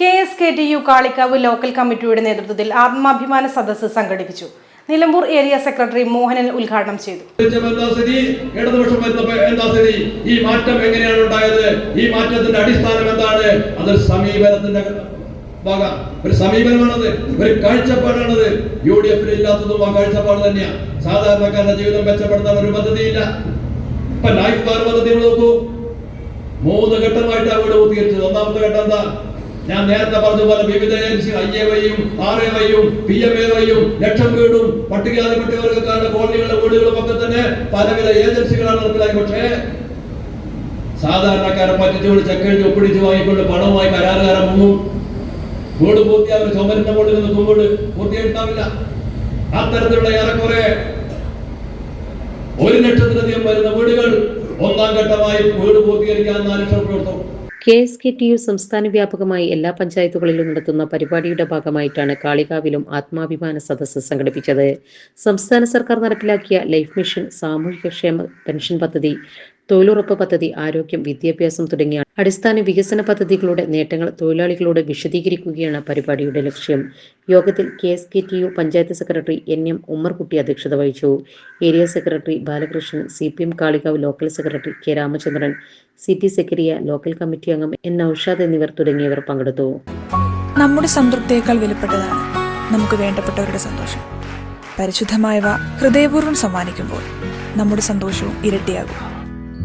K S K T U Kalikavu local കമ്മിറ്റിയുടെ നേതൃത്വത്തിൽ ആത്മാഭിമാന സദസ്സ് സംഘടിപ്പിച്ചു. നിലമ്പൂർ ഏരിയ സെക്രട്ടറി മോഹനൻ ഉദ്ഘാടനം ചെയ്തു. ഈ മാറ്റം എങ്ങനെയാണ് ഉണ്ടായത്? ഈ മാറ്റത്തിന്റെ അടിസ്ഥാനം എന്താണ്? അതൊരു സമീപനത്തിന്റെ ഒരു സമീപനമാണത് ഒരു കാഴ്ചപ്പാടാണത്. യു ഡി എഫിൽ ഇല്ലാത്തതും ആ കാഴ്ചപ്പാട് തന്നെയാണ് സാധാരണക്കാരുടെ ജീവിതം മെച്ചപ്പെടുത്താൻ ഒരു പദ്ധതിയില്ല. ഇപ്പൊ ലൈഫ് കാർ പദ്ധതി നോക്കൂ. മൂന്ന് ഘട്ടമായിട്ട് അവിടെ പൂർത്തീകരിച്ചത് ഒന്നാമത്തെ ഘട്ടം എന്താ? ഞാൻ നേരത്തെ പറഞ്ഞ പോലെ വിവിധ ഏജൻസി ഐ എ വൈയും ആർ എ വൈയും പി എം എ വൈയും ലക്ഷം വീടും പട്ടികജാതി പട്ടികവർഗക്കാരുടെ കോളനികളുടെ വീടുകളും ഒക്കെ തന്നെ പലവിധ ഏജൻസികളാണ് നടപ്പിലായി പക്ഷേ സാധാരണക്കാരെ പറ്റിച്ചുകൊണ്ട് ചെക്കെഴുതി ഒപ്പിടിച്ച് വാങ്ങിക്കൊണ്ട് പണവുമായി കരാറുകാരൻ മുങ്ങും വീട് പൂർത്തിയാവില്ല ചുമരിന്റെ മുകളിൽ നിന്ന് നിൽക്കുമ്പോൾ പൂർത്തിയായിട്ടാവില്ല അത്തരത്തിലുള്ള ഏറെക്കുറെ ഒരു ലക്ഷത്തിലധികം വരുന്ന വീടുകൾ ഒന്നാം ഘട്ടമായി വീട് പൂർത്തീകരിക്കാൻ നാല് ലക്ഷം രൂപ കൊടുത്തു. K S K T U സംസ്ഥാന വ്യാപകമായി എല്ലാ പഞ്ചായത്തുകളിലും നടത്തുന്ന പരിപാടിയുടെ ഭാഗമായിട്ടാണ് കാളികാവിലും ആത്മാഭിമാന സദസ്സ് സംഘടിപ്പിച്ചത്. സംസ്ഥാന സർക്കാർ നടപ്പിലാക്കിയ ലൈഫ് മിഷൻ സാമൂഹിക ക്ഷേമ പെൻഷൻ പദ്ധതി തൊഴിലുറപ്പ് പദ്ധതി ആരോഗ്യം വിദ്യാഭ്യാസം തുടങ്ങിയ അടിസ്ഥാന വികസന പദ്ധതികളുടെ നേട്ടങ്ങൾ തൊഴിലാളികളോട് വിശദീകരിക്കുകയാണ് പരിപാടിയുടെ ലക്ഷ്യം. യോഗത്തിൽ K S K T U panchayat secretary N M Ummerkutty അധ്യക്ഷത വഹിച്ചു. Area secretary Balakrishnan C P M Kalikavu local secretary K Ramachandran city സെക്രട്ടറിയ local committee അംഗം എൻ നൌഷാദ് എന്നിവർ തുടങ്ങിയവർ പങ്കെടുത്തു. നമ്മുടെ സംതൃപ്തിയേക്കാൾ വിലപ്പെട്ടതാണ് നമുക്ക് വേണ്ടപ്പെട്ടവരുടെ സന്തോഷം. പരിശുദ്ധമായവ ഹൃദയപൂർവം സമ്മാനിക്കുമ്പോൾ നമ്മുടെ സന്തോഷവും ഇരട്ടിയാകും.